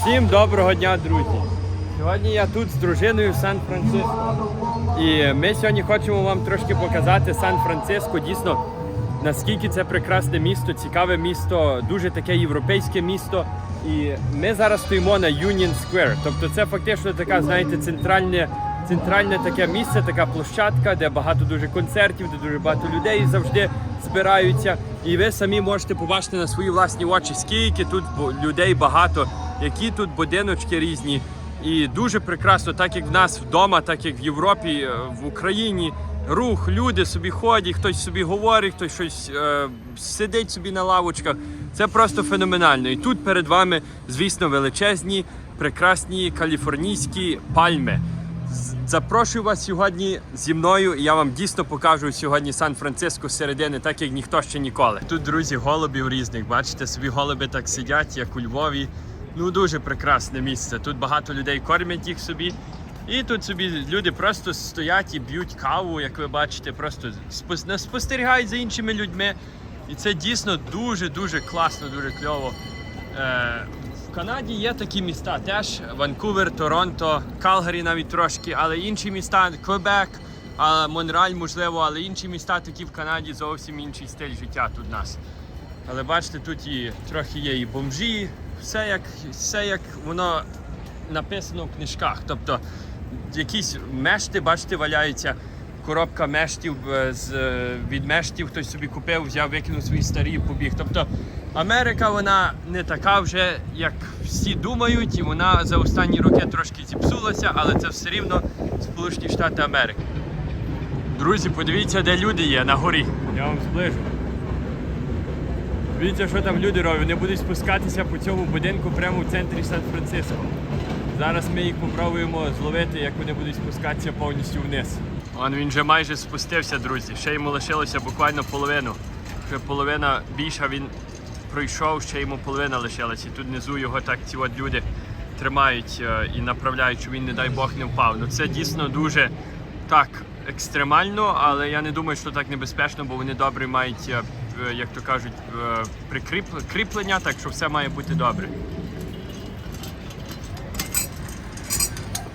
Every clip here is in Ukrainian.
Всім доброго дня, друзі! Сьогодні я тут з дружиною в Сан-Франциско. І ми сьогодні хочемо вам трошки показати Сан-Франциско. Дійсно, наскільки це прекрасне місто, цікаве місто, дуже таке європейське місто. І ми зараз стоїмо на Union Square. Тобто це фактично така, знаєте, центральне, центральне таке місце, така площадка, де багато дуже концертів, де дуже багато людей завжди збираються. І ви самі можете побачити на свої власні очі, скільки тут людей багато, які тут будиночки різні. І дуже прекрасно, так як в нас вдома, так як в Європі, е, в Україні. Рух, люди собі ходять, хтось собі говорить, хтось щось е, сидить собі на лавочках. Це просто феноменально. І тут перед вами, звісно, величезні, прекрасні каліфорнійські пальми. Запрошую вас сьогодні зі мною, я вам дійсно покажу сьогодні Сан-Франциско середини, так як ніхто ще ніколи. Тут, друзі, голубів різних. Бачите, собі голуби так сидять, як у Львові. Ну дуже прекрасне місце. Тут багато людей кормять їх собі. І тут собі люди просто стоять і б'ють каву, як ви бачите, просто спос- спостерігають за іншими людьми. І це дійсно дуже-дуже класно, дуже кльово. Е, в Канаді є такі міста теж: Ванкувер, Торонто, Калгарі навіть трошки, але інші міста, Квебек, Монреаль, можливо, але інші міста такі в Канаді зовсім інший стиль життя тут у нас. Але бачите, тут і трохи є і бомжі, все як, все як воно написано в книжках. Тобто якісь мешти, бачите, валяються. Коробка мештів е, з е, від мештів хтось собі купив, взяв, викинув свої старі побіг. Тобто Америка вона не така вже, як всі думають, і вона за останні роки трошки зіпсулася, але це все рівно Сполучені Штати Америки. Друзі, подивіться, де люди є на горі. Я вам зближу. Дивіться, що там люди роблять. Вони будуть спускатися по цьому будинку прямо в центрі Сан-Франциско. Зараз ми їх попробуємо зловити, як вони будуть спускатися повністю вниз. Он він вже майже спустився, друзі. Ще йому лишилося буквально половину. Вже половина більша він пройшов, ще йому половина лишилася. Тут внизу його так ці от люди тримають е, і направляють, щоб він, не дай Бог, не впав. Ну це дійсно дуже так екстремально, але я не думаю, що так небезпечно, бо вони добре мають, е, як то кажуть, е, прикріп- кріплення, так що все має бути добре.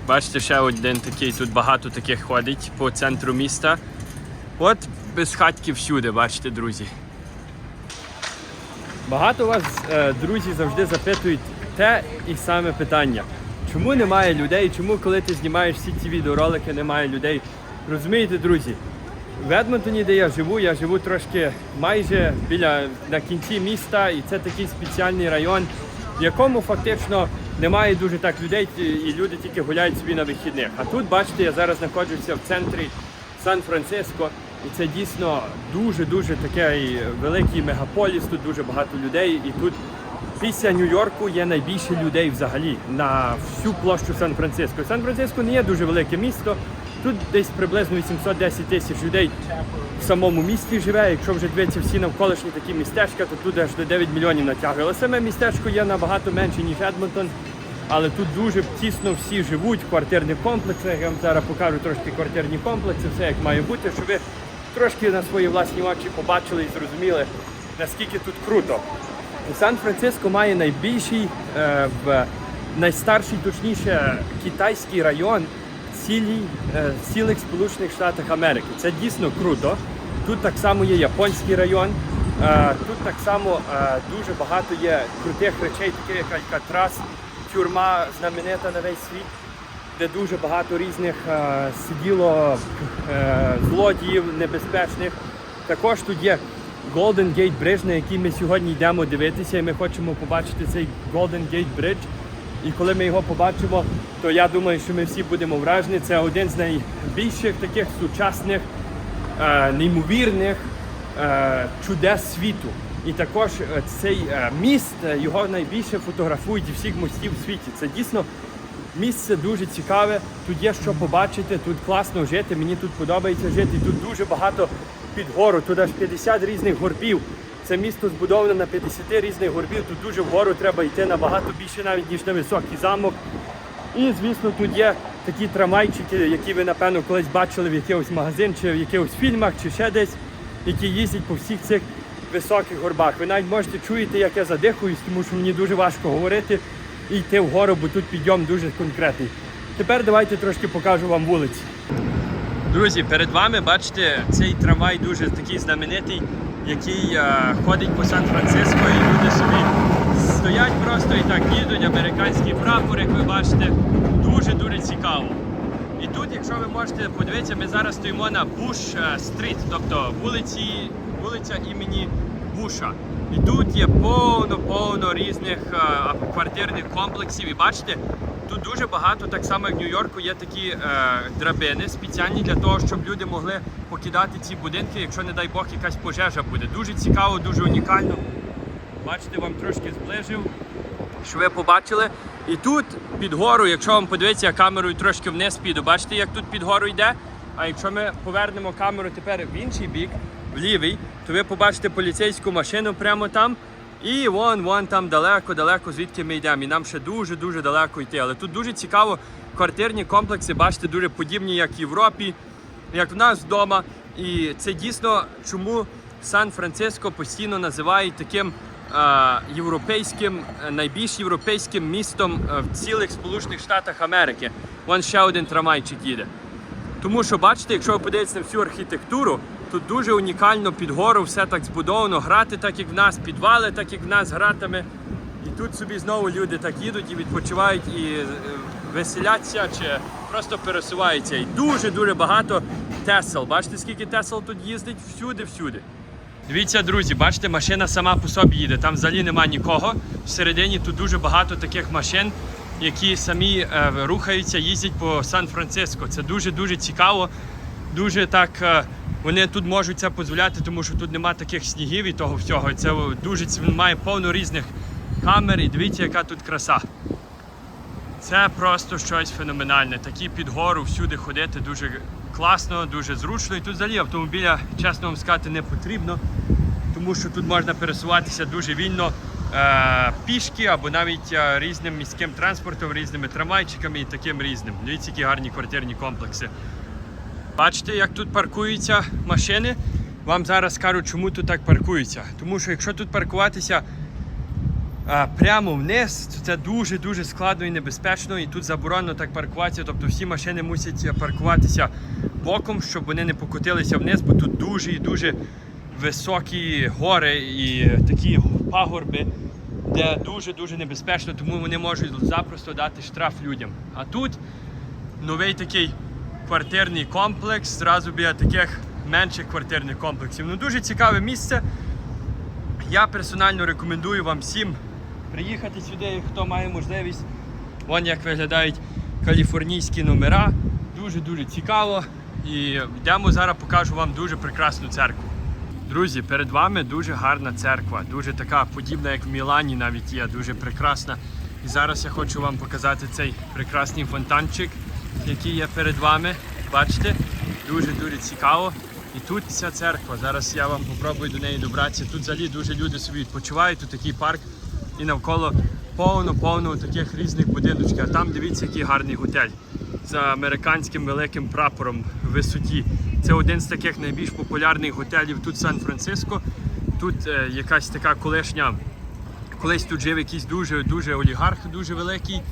Бачите, ще один такий, тут багато таких ходить по центру міста. От без безхатьки всюди, бачите, друзі. Багато вас, е, друзі, завжди запитують те і саме питання. Чому немає людей? Чому, коли ти знімаєш всі ці відеоролики, немає людей? Розумієте, друзі? В Едмонтоні, де я живу, я живу трошки майже біля на кінці міста, і це такий спеціальний район, в якому фактично немає дуже так людей, і люди тільки гуляють собі на вихідних. А тут, бачите, я зараз знаходжуся в центрі Сан-Франциско, і це дійсно дуже-дуже такий великий мегаполіс, тут дуже багато людей, і тут після Нью-Йорку є найбільше людей взагалі на всю площу Сан-Франциско. Сан-Франциско не є дуже велике місто. Тут десь приблизно 810 тисяч людей в самому місті живе. Якщо вже дивитися всі навколишні такі містечка, то тут аж до 9 мільйонів натягує. Саме містечко є набагато менше, ніж Едмонтон. Але тут дуже тісно всі живуть в квартирних комплексах. Я вам зараз покажу трошки квартирні комплекси, все як має бути, щоб ви трошки на свої власні очі побачили і зрозуміли, наскільки тут круто. Сан-Франциско має найбільший, е, в найстарший, точніше, китайський район цілій, е, цілих Сполучених Штатах Америки. Це дійсно круто. Тут так само є японський район. е, Тут так само е, дуже багато є крутих речей, таке як Алькатрас, тюрма знаменита на весь світ, де дуже багато різних е, сиділо е, злодіїв небезпечних. Також тут є Golden Gate Bridge, на який ми сьогодні йдемо дивитися, і ми хочемо побачити цей Golden Gate Bridge. І коли ми його побачимо, то я думаю, що ми всі будемо вражені. Це один з найбільших таких сучасних, е, неймовірних е, чудес світу. І також е, цей е, міст е, його найбільше фотографують зі всіх мостів в світі. Це дійсно місце дуже цікаве. Тут є що побачити, тут класно жити. Мені тут подобається жити. Тут дуже багато під гору. Тут аж 50 різних горбів. Це місто збудоване на 50 різних горбів. Тут дуже вгору треба йти набагато більше, навіть ніж на високий замок. І, звісно, тут є такі трамвайчики, які ви, напевно, колись бачили в якихось магазин чи в якихось фільмах, чи ще десь, які їздять по всіх цих високих горбах. Ви навіть можете чуєте, як я задихуюсь, тому що мені дуже важко говорити і йти вгору, бо тут підйом дуже конкретний. Тепер давайте трошки покажу вам вулиці. Друзі, перед вами бачите цей трамвай дуже такий знаменитий, який е, ходить по Сан-Франциско, і люди собі стоять просто і так їдуть. Американський прапор, як ви бачите, дуже дуже цікаво. І тут, якщо ви можете подивитися, ми зараз стоїмо на Буш е, тобто вулиці, вулиця імені Буша. І тут є повно-повно різних е, квартирних комплексів. І бачите, тут дуже багато, так само як в Нью-Йорку, є такі е, драбини спеціальні для того, щоб люди могли покидати ці будинки, якщо, не дай Бог, якась пожежа буде. Дуже цікаво, дуже унікально. Бачите, вам трошки зближив що ви побачили. І тут під гору, якщо вам подивитися, я камерою трошки вниз піду, бачите, як тут під гору йде. А якщо ми повернемо камеру тепер в інший бік, в лівий, то ви побачите поліцейську машину прямо там. І вон, вон там далеко-далеко, звідки ми йдемо. І нам ще дуже-дуже далеко йти. Але тут дуже цікаво, квартирні комплекси, бачите, дуже подібні, як в Європі, як в нас вдома. І це дійсно чому Сан-Франциско постійно називають таким е, європейським, е, найбільш європейським містом е, в цілих Сполучених Штатах Америки. Вон ще один трамвайчик їде. Тому що бачите, якщо ви подивитесь на всю архітектуру, тут дуже унікально під гору все так збудовано, грати так, як в нас, підвали, так як в нас гратиме. І тут собі знову люди так їдуть і відпочивають і е, веселяться чи просто пересуваються. І дуже-дуже багато тесел. Бачите, скільки тесел тут їздить? Всюди-всюди. Дивіться, друзі, бачите, машина сама по собі їде. Там взагалі нема нікого. Всередині тут дуже багато таких машин, які самі е, рухаються, їздять по Сан-Франциско. Це дуже-дуже цікаво. Дуже так. е, вони тут можуть це дозволяти, тому що тут нема таких снігів і того всього. Це дуже ці- має повно різних камер. І дивіться, яка тут краса. Це просто щось феноменальне. Такі під гору всюди ходити дуже класно, дуже зручно. І тут взагалі автомобіля, чесно вам сказати, не потрібно, тому що тут можна пересуватися дуже вільно е, пішки або навіть е, різним міським транспортом, різними трамвайчиками і таким різним. Дивіться, які гарні квартирні комплекси. Бачите, як тут паркуються машини? Вам зараз скажу, чому тут так паркуються. Тому що якщо тут паркуватися а, прямо вниз, то це дуже-дуже складно і небезпечно. І тут заборонено так паркуватися. Тобто всі машини мусять паркуватися боком, щоб вони не покотилися вниз, бо тут дуже і дуже високі гори і такі пагорби, де дуже-дуже небезпечно, тому вони можуть запросто дати штраф людям. А тут новий такий квартирний комплекс, зразу біля таких менших квартирних комплексів. Ну дуже цікаве місце. Я персонально рекомендую вам всім приїхати сюди, хто має можливість. Вон як виглядають каліфорнійські номера. Дуже-дуже цікаво. І йдемо зараз покажу вам дуже прекрасну церкву. Друзі, перед вами дуже гарна церква, дуже така подібна, як в Мілані навіть є, дуже прекрасна. І зараз я хочу вам показати цей прекрасний фонтанчик, який є перед вами. Бачите? Дуже-дуже цікаво. І тут ця церква. Зараз я вам попробую до неї добратися. Тут взагалі дуже люди собі відпочивають, тут такий парк і навколо повно-повно таких різних будиночків. А там дивіться, який гарний готель з американським великим прапором в висоті. Це один з таких найбільш популярних готелів тут в Сан-Франциско. Тут е, якась така колишня, колись тут жив якийсь дуже дуже олігарх, дуже великий.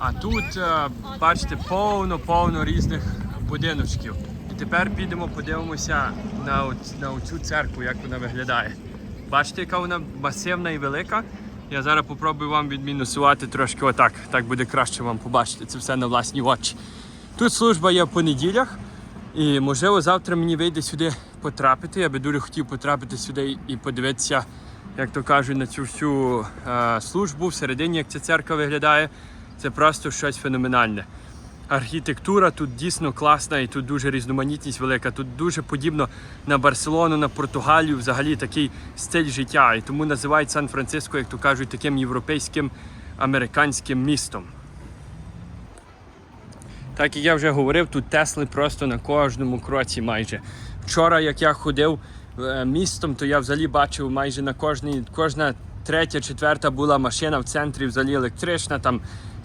А тут, е, бачите, повно-повно різних будиночків. І тепер підемо, подивимося на, оць- на цю церкву, як вона виглядає. Бачите, яка вона масивна і велика. Я зараз попробую вам відмінусувати трошки отак. Так буде краще вам побачити це все на власні очі. Тут служба є в понеділях, і можливо завтра мені вийде сюди потрапити. Я би дуже хотів потрапити сюди і подивитися, як то кажуть, на цю всю е, службу всередині, як ця церква виглядає. Це просто щось феноменальне. Архітектура тут дійсно класна і тут дуже різноманітність велика. Тут дуже подібно на Барселону, на Португалію, взагалі такий стиль життя. І тому називають Сан-Франциско, як то кажуть, таким європейським американським містом. Так як я вже говорив, тут Тесли просто на кожному кроці майже. Вчора, як я ходив е, містом, то я взагалі бачив майже на кожній, кожна третя, четверта була машина в центрі взагалі електрична, там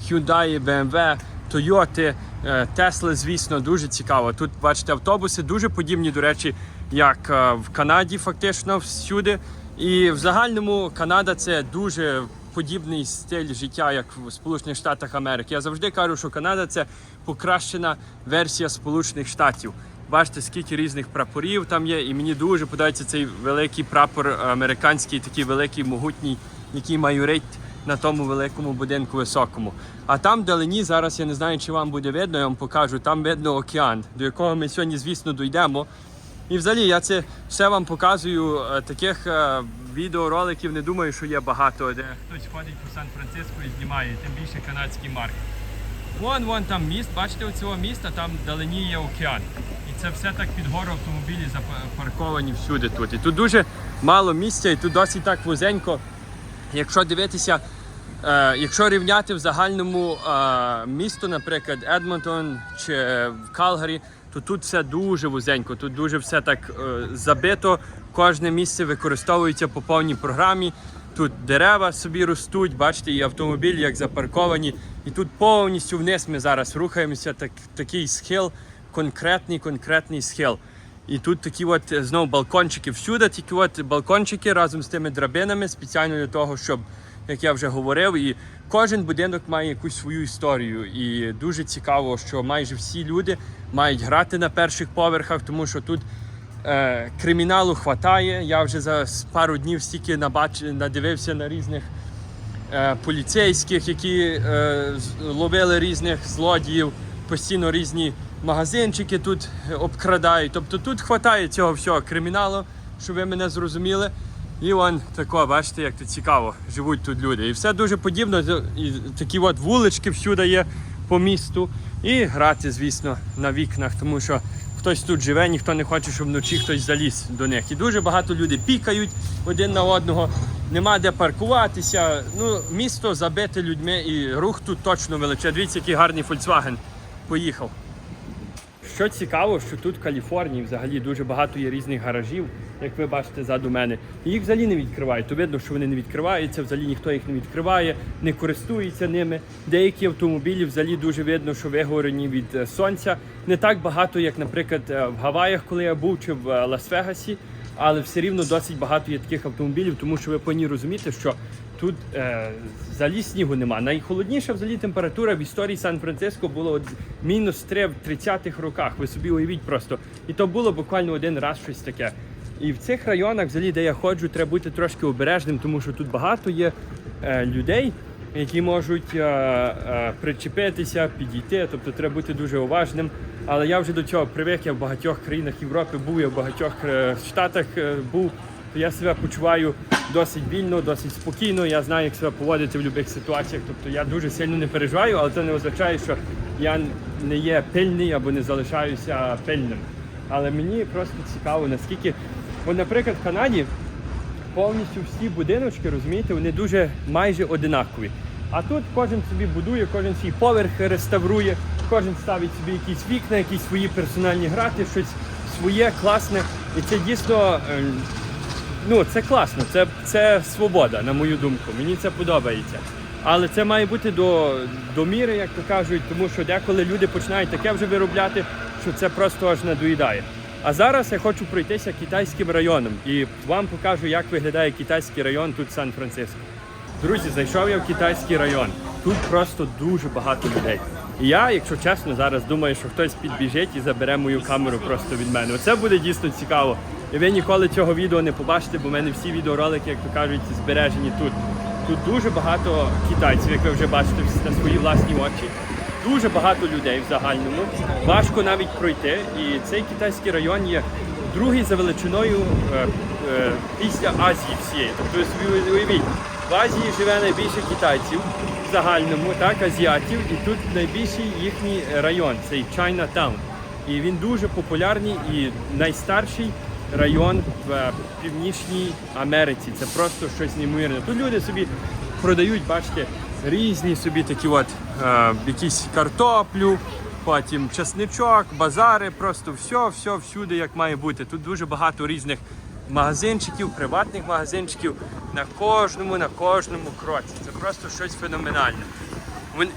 Hyundai, BMW, Toyota, е, Tesla, звісно, дуже цікаво. Тут, бачите, автобуси дуже подібні, до речі, як е, в Канаді, фактично всюди. І в загальному Канада це дуже подібний стиль життя, як в Сполучених Штатах Америки. Я завжди кажу, що Канада це покращена версія Сполучених Штатів. Бачите, скільки різних прапорів там є, і мені дуже подобається цей великий прапор американський, такий великий, могутній, який майорить на тому великому будинку високому. А там вдалині, зараз я не знаю, чи вам буде видно, я вам покажу, там видно океан, до якого ми сьогодні, звісно, дійдемо. І взагалі я це все вам показую. е, Таких е, відеороликів не думаю, що є багато, де хтось ходить по Сан-Франциско і знімає, тим більше канадський маркет. Вон, вон там міст, бачите, оцього міста, там вдалині є океан. І це все так під гору автомобілі запарковані всюди тут. І тут дуже мало місця, і тут досить так вузенько. Якщо дивитися, е, якщо рівняти в загальному е, місто, наприклад, Едмонтон чи в Калгарі, то тут все дуже вузенько, тут дуже все так е, забито. Кожне місце використовується по повній програмі. Тут дерева собі ростуть, бачите, і автомобілі як запарковані. І тут повністю вниз ми зараз рухаємося. Так, такий схил, конкретний, конкретний схил. І тут такі от е, знову балкончики. Всюди такі от балкончики разом з тими драбинами, спеціально для того, щоб, як я вже говорив, і кожен будинок має якусь свою історію. І дуже цікаво, що майже всі люди мають грати на перших поверхах, тому що тут е, криміналу хватає. Я вже за пару днів стільки набач... надивився на різних е, поліцейських, які е, ловили різних злодіїв, постійно різні магазинчики тут е, обкрадають. Тобто тут хватає цього всього криміналу, щоб ви мене зрозуміли. І вон тако, бачите, як тут цікаво живуть тут люди. І все дуже подібно. І такі от вулички всюди є по місту. І грати, звісно, на вікнах, тому що хтось тут живе, ніхто не хоче, щоб вночі хтось заліз до них. І дуже багато людей пікають один на одного, нема де паркуватися. Ну, місто забите людьми і рух тут точно величезний. Дивіться, який гарний Volkswagen поїхав. Що цікаво, що тут в Каліфорнії взагалі дуже багато є різних гаражів, як ви бачите ззаду мене. І їх взагалі не відкривають. То видно, що вони не відкриваються, взагалі ніхто їх не відкриває, не користується ними. Деякі автомобілі взагалі дуже видно, що вигорені від е, сонця. Не так багато, як, наприклад, е, в Гаваях, коли я був, чи в е, Лас-Вегасі. Але все рівно досить багато є таких автомобілів, тому що ви повинні розуміти, що тут е, взагалі снігу нема. Найхолодніша взагалі температура в історії Сан-Франциско було от мінус 3 в 30-х роках. Ви собі уявіть просто. І то було буквально один раз щось таке. І в цих районах, взагалі, де я ходжу, треба бути трошки обережним, тому що тут багато є е, людей, які можуть е, е, причепитися, підійти. Тобто треба бути дуже уважним. Але я вже до цього привик, я в багатьох країнах Європи був, я в багатьох е, штатах е, був. То я себе почуваю досить вільно, досить спокійно. Я знаю, як себе поводити в будь-яких ситуаціях. Тобто я дуже сильно не переживаю, але це не означає, що я не є пильний або не залишаюся пильним. Але мені просто цікаво, наскільки, от, наприклад, в Канаді повністю всі будиночки, розумієте, вони дуже майже одинакові. А тут кожен собі будує, кожен свій поверх реставрує, кожен ставить собі якісь вікна, якісь свої персональні грати, щось своє класне. І це дійсно е, ну, це класно, це, це свобода, на мою думку. Мені це подобається. Але це має бути до, до міри, як то кажуть, тому що деколи люди починають таке вже виробляти, що це просто аж надоїдає. А зараз я хочу пройтися китайським районом і вам покажу, як виглядає китайський район тут в Сан-Франциско. Друзі, зайшов я в китайський район. Тут просто дуже багато людей. І я, якщо чесно, зараз думаю, що хтось підбіжить і забере мою камеру просто від мене. Оце буде дійсно цікаво. І ви ніколи цього відео не побачите, бо в мене всі відеоролики, як то кажуть, збережені тут. Тут дуже багато китайців, як ви вже бачите на свої власні очі. Дуже багато людей в загальному. Важко навіть пройти. І цей китайський район є другий за величиною е, е, після Азії всієї. Тобто уявіть, Азії живе найбільше китайців в загальному, так, азіатів, і тут найбільший їхній район, цей Chinatown. І він дуже популярний і найстарший район в е, Північній Америці. Це просто щось неймовірне. Тут люди собі продають, бачите, різні собі такі от е, якісь картоплю, потім чесничок, базари, просто все, все всюди як має бути. Тут дуже багато різних магазинчиків, приватних магазинчиків на кожному, на кожному кроці. Це просто щось феноменальне.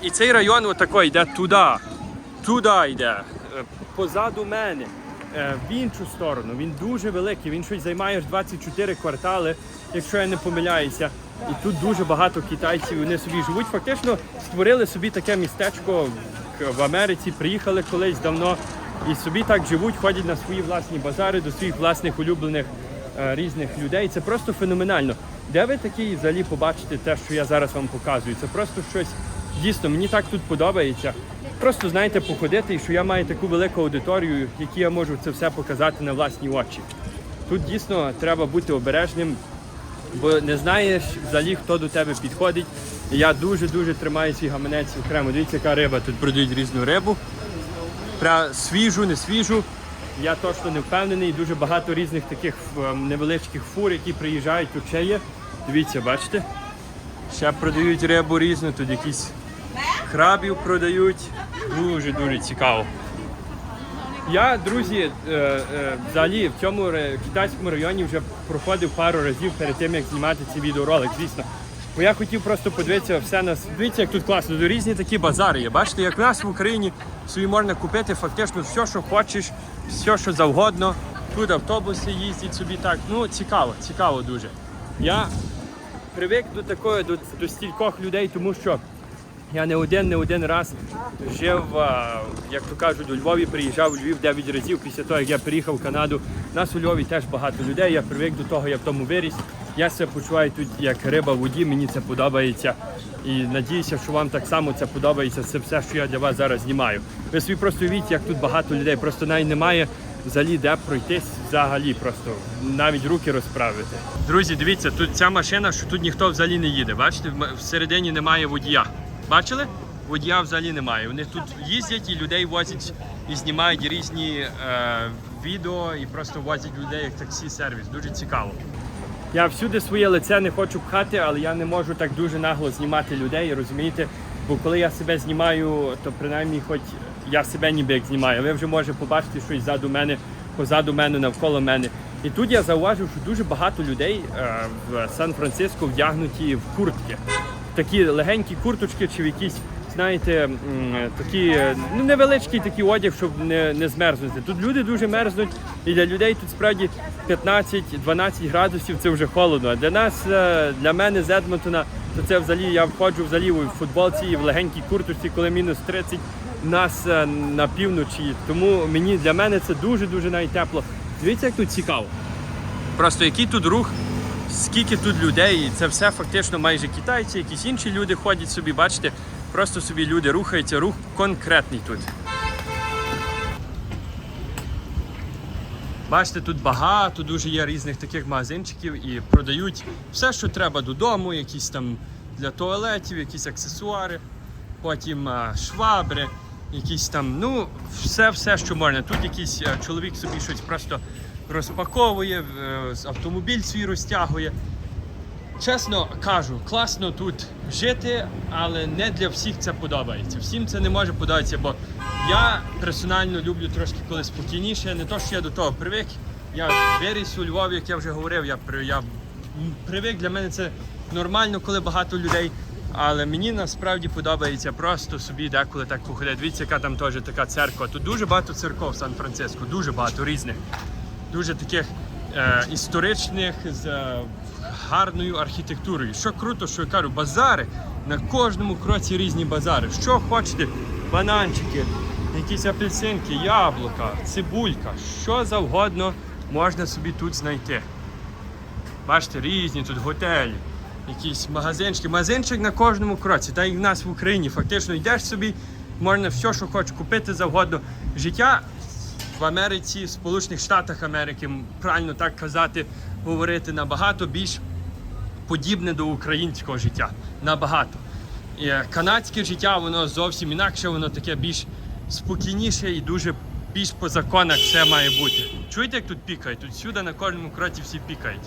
І цей район отако йде туди, туди йде, е, позаду мене. е, в іншу сторону. Він дуже великий. Він щось займає аж 24 квартали, якщо я не помиляюся. І тут дуже багато китайців. Вони собі живуть. Фактично створили собі таке містечко в Америці. Приїхали колись давно і собі так живуть, ходять на свої власні базари до своїх власних улюблених е, різних людей. Це просто феноменально. Де ви такі взагалі побачите те, що я зараз вам показую? Це просто щось дійсно мені так тут подобається. Просто знаєте, походити, і що я маю таку велику аудиторію, які я можу це все показати на власні очі. Тут дійсно треба бути обережним, бо не знаєш взагалі, хто до тебе підходить. Я дуже-дуже тримаю свій гаманець окремо. Дивіться, яка риба. Тут продають різну рибу. Пра свіжу, не свіжу. Я точно не впевнений. Дуже багато різних таких ем, невеличких фур, які приїжджають. Тут ще є. Дивіться, бачите? Ще продають рибу різну, тут якісь крабів продають. Дуже дуже цікаво. Я, друзі, е, е, взагалі в цьому китайському районі вже проходив пару разів перед тим, як знімати цей відеоролик, звісно. Бо я хотів просто подивитися все на дивіться, як тут класно. Тут різні такі базари є. Бачите, як в нас в Україні собі можна купити фактично все, що хочеш, все, що завгодно. Тут автобуси їздять собі так. Ну, цікаво, цікаво дуже. Я привик до такої, до, до стількох людей, тому що я не один, не один раз жив, як то кажуть, у Львові приїжджав у Львів 9 разів після того, як я приїхав в Канаду. Нас у Львові теж багато людей. Я привик до того, я в тому виріс. Я себе почуваю тут як риба в воді, мені це подобається. І надіюся, що вам так само це подобається. Це все, що я для вас зараз знімаю. Ви собі просто уявіть, як тут багато людей. Просто навіть немає взагалі де пройтись взагалі, просто навіть руки розправити. Друзі, дивіться, тут ця машина, що тут ніхто взагалі не їде. Бачите, всередині немає водія. Бачили? Водія взагалі немає. Вони тут їздять і людей возять і знімають різні е, відео і просто возять людей як таксі-сервіс. Дуже цікаво. Я всюди своє лице не хочу пхати, але я не можу так дуже нагло знімати людей, розумієте? Бо коли я себе знімаю, то принаймні хоч я себе ніби як знімаю. Ви вже можете побачити щось ззаду мене, позаду мене, навколо мене. І тут я зауважив, що дуже багато людей е, в Сан-Франциско вдягнуті в куртки. Такі легенькі курточки чи в якісь, знаєте, такі е, ну, невеличкий такий одяг, щоб не, не змерзнути. Тут люди дуже мерзнуть, і для людей тут справді 15-12 градусів це вже холодно. А для нас, е, для мене з Едмонтона, то це взагалі я входжу взагалі в футболці і в легенькій курточці, коли мінус 30 нас е, на півночі. Тому мені для мене це дуже дуже навіть тепло. Дивіться, як тут цікаво. Просто який тут рух, скільки тут людей, і це все фактично майже китайці, якісь інші люди ходять собі, бачите, просто собі люди рухаються, рух конкретний тут. Бачите, тут багато дуже є різних таких магазинчиків і продають все, що треба додому, якісь там для туалетів, якісь аксесуари, потім швабри, якісь там, ну, все, все, що можна. Тут якийсь чоловік собі щось просто розпаковує, е, автомобіль свій розтягує. Чесно кажу, класно тут жити, але не для всіх це подобається. Всім це не може подобатися, бо я персонально люблю трошки коли спокійніше. Не то, що я до того привик. Я виріс у Львові, як я вже говорив, я, я привик, для мене це нормально, коли багато людей. Але мені насправді подобається просто собі деколи так походити. Дивіться, яка там теж така церква. Тут дуже багато церков в Сан-Франциско, дуже багато різних дуже таких е, історичних з е, гарною архітектурою. Що круто, що я кажу, базари на кожному кроці різні базари. Що хочете, бананчики, якісь апельсинки, яблука, цибулька, що завгодно можна собі тут знайти. Бачите, різні тут готелі, якісь магазинчики. Магазинчик на кожному кроці, так як в нас в Україні. Фактично йдеш собі, можна все, що хочеш купити завгодно. Життя в Америці, в Сполучених Штатах Америки, правильно так казати, говорити набагато більш подібне до українського життя. Набагато. І е, канадське життя, воно зовсім інакше, воно таке більш спокійніше і дуже більш по законах все має бути. Чуєте, як тут пікають? Тут сюди на кожному кроці всі пікають.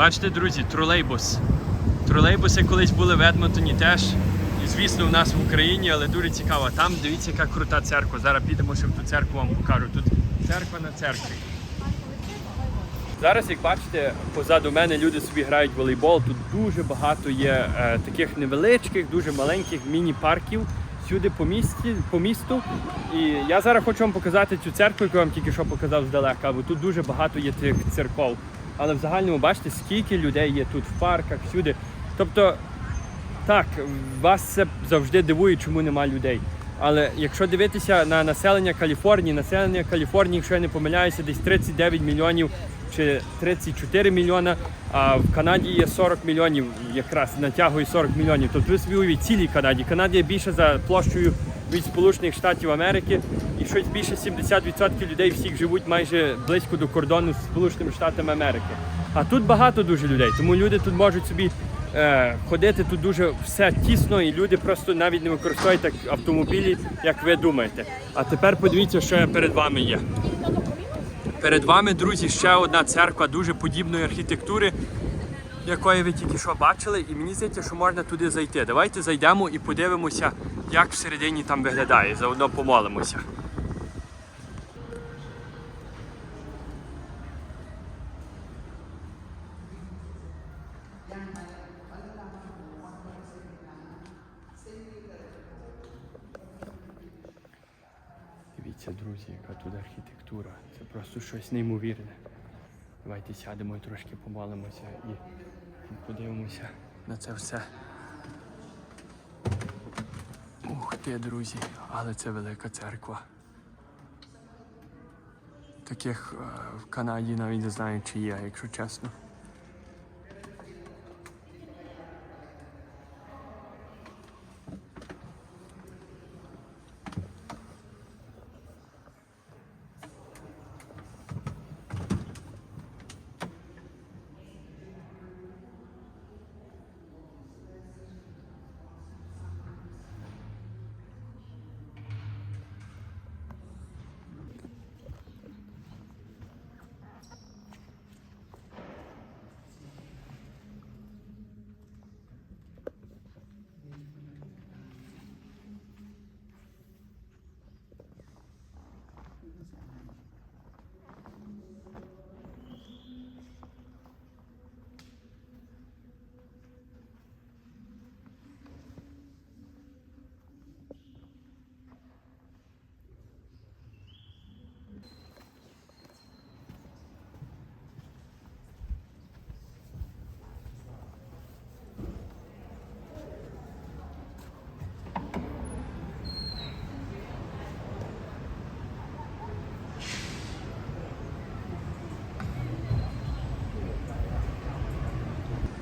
Бачите, друзі, тролейбус. Тролейбуси колись були в Едмонтоні теж. І звісно, у нас в Україні, але дуже цікаво. Там дивіться, яка крута церква. Зараз підемо, в ту церкву вам покажу. Тут церква на церкві. Зараз, як бачите, позаду мене люди собі грають в волейбол. Тут дуже багато є е, таких невеличких, дуже маленьких міні-парків всюди по місті, по місту. І я зараз хочу вам показати цю церкву, яку я вам тільки що показав здалека, бо тут дуже багато є тих церков. Але в загальному бачите, скільки людей є тут в парках, всюди. Тобто, так, вас це завжди дивує, чому нема людей. Але якщо дивитися на населення Каліфорнії, населення Каліфорнії, якщо я не помиляюся, десь 39 мільйонів чи 34 мільйона, а в Канаді є 40 мільйонів, якраз натягує 40 мільйонів. Тобто ви собі уявіть цілій Канаді. Канада більше за площею від Сполучених Штатів Америки, і щось більше 70% людей всіх живуть майже близько до кордону з Сполученими Штатами Америки. А тут багато дуже людей, тому люди тут можуть собі е, ходити тут дуже все тісно, і люди просто навіть не використовують так автомобілі, як ви думаєте. А тепер подивіться, що перед вами є. Перед вами, друзі, ще одна церква дуже подібної архітектури, якої ви тільки що бачили, і мені здається, що можна туди зайти. Давайте зайдемо і подивимося, як всередині там виглядає. Заодно помолимося. Дивіться, друзі, яка тут архітектура. Це просто щось неймовірне. Давайте сядемо і трошки побалимося і подивимося на це все. Ух ти, друзі, але це велика церква. Таких е, в Канаді навіть не знаю, чи є, якщо чесно.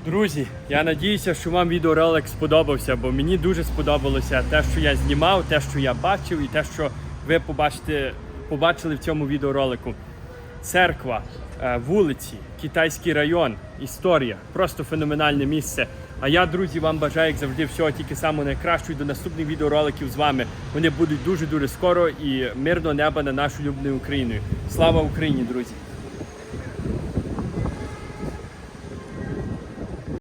Друзі, я надіюся, що вам відеоролик сподобався, бо мені дуже сподобалося те, що я знімав, те, що я бачив, і те, що ви побачите, побачили в цьому відеоролику. Церква, е, вулиці, китайський район, історія. Просто феноменальне місце. А я, друзі, вам бажаю, як завжди, всього тільки самого найкращого. До наступних відеороликів з вами. Вони будуть дуже дуже скоро і мирного неба на нашу любною Україною. Слава Україні, друзі!